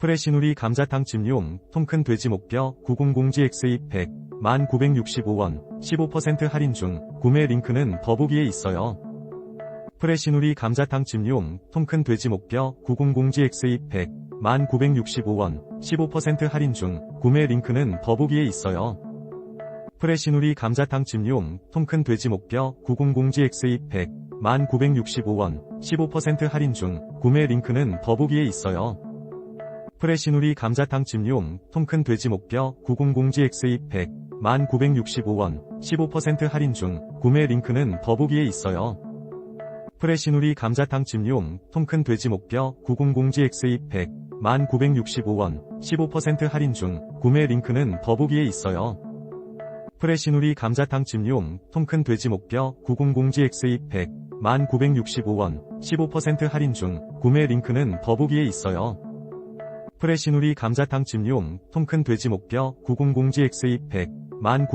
프레시누리 감자탕 찜용 통큰 돼지 목뼈 900GX 100 1965원 15% 할인 중 구매 링크는 더보기에 있어요. 프레시누리 감자탕 찜용 통큰 돼지 목뼈 900GX 100 1965원 15% 할인 중 구매 링크는 더보기에 있어요. 프레시누리 감자탕 찜용 통큰 돼지 목뼈 900GX 100 1965원 15% 할인 중 구매 링크는 더보기에 있어요. 프레시누리 감자탕 찜용 통큰 돼지 목뼈 900GX 100 1965원 15% 할인 중 구매 링크는 더보기에 있어요. 프레시누리 감자탕 찜용 통큰 돼지 목뼈 900GX 100 1965원 15% 할인 중 구매 링크는 더보기에 있어요. 프레시누리 감자탕 찜용 통큰 돼지 목뼈 900GX 100 1965원 15% 할인 중 구매 링크는 더보기에 있어요. 프레시누리 감자탕 찜용 통큰 돼지목뼈 900GX 100 1900